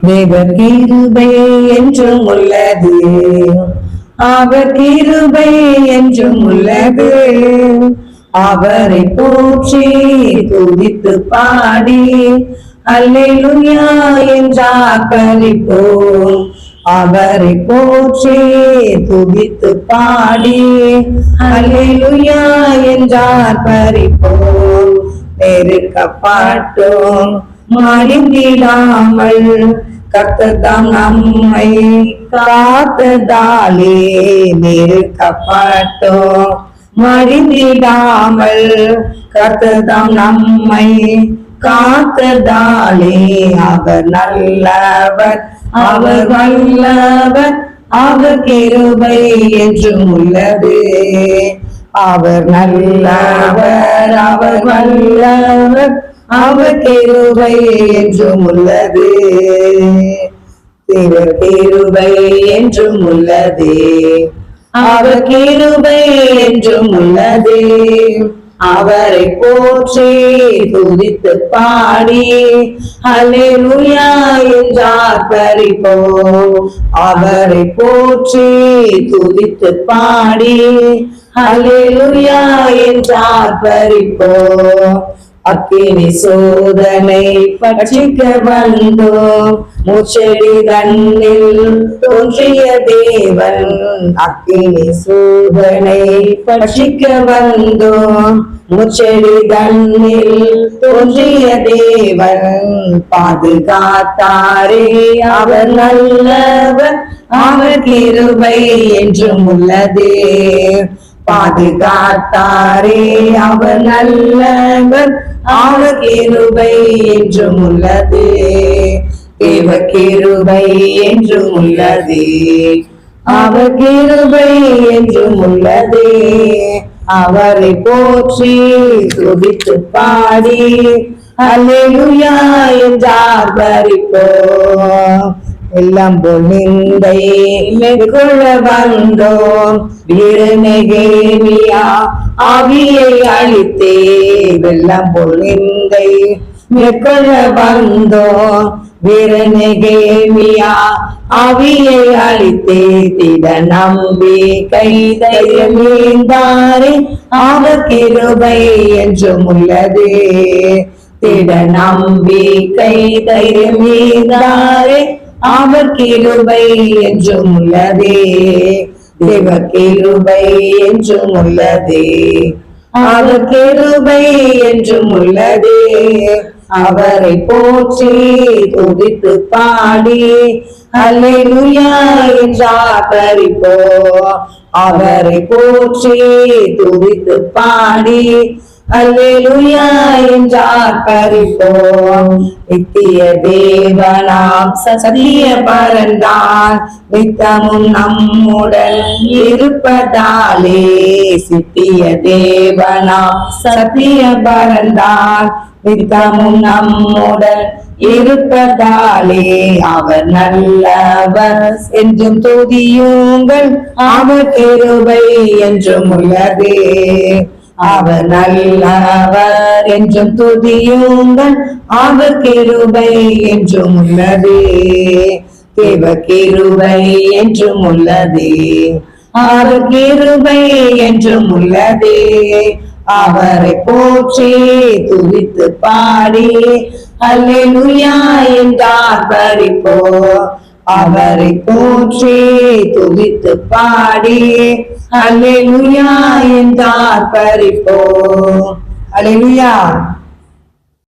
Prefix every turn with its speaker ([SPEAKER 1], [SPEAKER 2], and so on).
[SPEAKER 1] தேவர் கிருபை என்றும் உள்ளது. அவர் கிருபை என்றும் உள்ளது. அவரை போற்றி துதித்து பாடி அல்லேலூயா என்றார் பறிப்போம் அவரை போற்றி துதித்து பாடி அல்லேலூயா என்றார் பறிப்போம் நெருக்கப்பட்டோம் மடிந்திடாமல் கத்ததாம் நம்மை காத்ததாலே நெருக்கப்பட்டோம் மடிந்திடாமல் கத்ததாம் நம்மை காத்ததாலே அவர் நல்லவர் அவர் வல்லவர் அவர் கிருபை என்றும் உள்ளது. அவர் நல்லவர் அவர் வல்லவர் அவர் என்றும் உள்ளது. சிவர் என்றும் உள்ளது. அவர் கிருபை என்றும் உள்ளது. அவரை போற்றி துதித்து பாடி. அல்லேலூயா என்றார் பறிப்போ அவரை போற்றி துதித்து பாடி. அல்லேலூயா என்றார் பறிப்போ அக்கினி சோதனை பட்சிக்க வந்தோம் முச்செடி தன்னில் தோன்றிய தேவன். அக்கினி சோதனை பட்சிக்க வந்தோம் முச்செடி தன்னில் தோன்றிய தேவன். பாதுகாத்தாரே அவர் நல்லவர் அவர் கிருபை என்றும் உள்ளதே. பாதுகாத்தாரே அவர் நல்லவர். அவர் கிருபை என்றும் உள்ளது. தேவ கிருபை என்றும் உள்ளது. அவர் கிருபை என்றும் உள்ளது. அவரை போற்றி துதித்து பாடி. அல்லேலுயா என்றார் பறிப்போம் எல்லாம் போல் நிந்தை மேற்கொள்ள வந்தோம் வீரநெகேமியா ஆவியை அழித்தே வெள்ளம் போல் நிந்தை மேற்கொள்ள வந்தோம் வீரநெகேமியா ஆவியை அழித்தே திட நம்பி கைதையமீந்தாரே ஆக கிருபை என்றும் உள்ளது திட நம்பிக்கை தைரியமீதாரே அவர் கிருபை என்றும் உள்ளதே. தேவ கிருபை என்றும் உள்ளதே. அவர் கிருபை என்றும் உள்ளதே. அவரை போற்றி துதித்து பாடி அல்லேலூயா என்றார் பறிப்போ அவரை போற்றி துதித்து பாடி அல்லேலூயா என்றார் நித்திய தேவனாம் சத்திய பரந்தான் நித்தமும் நம்முடன் இருப்பதாலே சித்திய தேவனாம் சத்திய பரந்தான் நித்தமும் நம்முடன் இருப்பதாலே அவர் நல்லவர் என்றும் துதியுங்கள். அவர் கிருபை என்றும் உள்ளதே. அவர் நல்லவர் என்றும் துதியுங்கள். அவர் கிருபை என்றும் உள்ளதே. தேவ கிருபை என்றும் உள்ளதே. அவர் கிருபை என்றும் உள்ளதே. அவரை போற்றி துதித்து பாடி. அல்லேலூயா என்றார் பறிப்போ அவரை போற்றி துதித்து பாடி. அல்லேலூயா என்றார் பறிப்போ அல்லேலூயா.